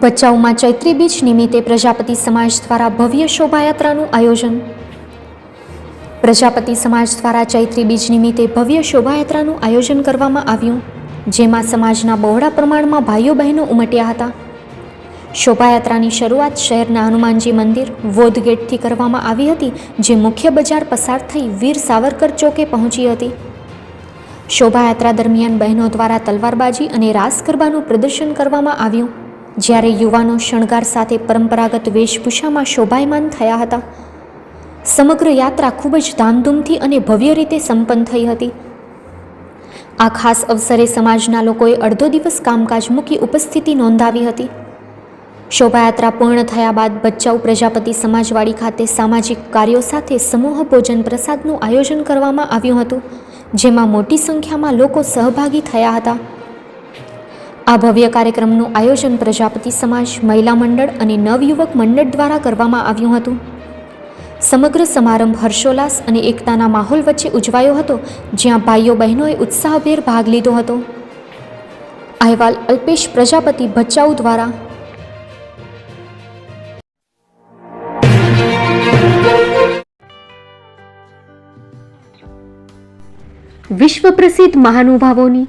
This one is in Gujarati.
ભચાઉમાં ચૈત્રી બીજ નિમિત્તે પ્રજાપતિ સમાજ દ્વારા ભવ્ય શોભાયાત્રાનું આયોજન. પ્રજાપતિ સમાજ દ્વારા ચૈત્રી બીજ નિમિત્તે ભવ્ય શોભાયાત્રાનું આયોજન કરવામાં આવ્યું, જેમાં સમાજના બહોળા પ્રમાણમાં ભાઈઓ બહેનો ઉમટ્યા હતા. શોભાયાત્રાની શરૂઆત શહેરના હનુમાનજી મંદિર વોધ ગેટથી કરવામાં આવી હતી, જે મુખ્ય બજાર પસાર થઈ વીર સાવરકર ચોકે પહોંચી હતી. શોભાયાત્રા દરમિયાન બહેનો દ્વારા તલવારબાજી અને રાસ ગરબાનું પ્રદર્શન કરવામાં આવ્યું. જ્યારે યુવાનો શણગાર સાથે પરંપરાગત વેશભૂષામાં શોભાયમાન થયા હતા. સમગ્ર યાત્રા ખૂબ જ ધામધૂમથી અને ભવ્ય રીતે સંપન્ન થઈ હતી. આ ખાસ અવસરે સમાજના લોકોએ અડધો દિવસ કામકાજ મૂકી ઉપસ્થિતિ નોંધાવી હતી. શોભાયાત્રા પૂર્ણ થયા બાદ ભચાઉ પ્રજાપતિ સમાજવાડી ખાતે સામાજિક કાર્યો સાથે સમૂહ ભોજન પ્રસાદનું આયોજન કરવામાં આવ્યું હતું, જેમાં મોટી સંખ્યામાં લોકો સહભાગી થયા હતા. આ ભવ્ય કાર્યક્રમનું આયોજન પ્રજાપતિ સમાજ, મહિલા મંડળ અને નવયુવક મંડળ દ્વારા કરવામાં આવ્યું હતું. સમગ્ર સમારંભ હર્ષોલ્લાસ અને એકતાના માહોલ વચ્ચે ઉજવાયો હતો, જ્યાં ભાઈઓ બહેનોએ ઉત્સાહભેર ભાગ લીધો હતો. અહેવાલ અલ્પેશ પ્રજાપતિ, ભચાઉ દ્વારા. વિશ્વ પ્રસિદ્ધ મહાનુભાવોની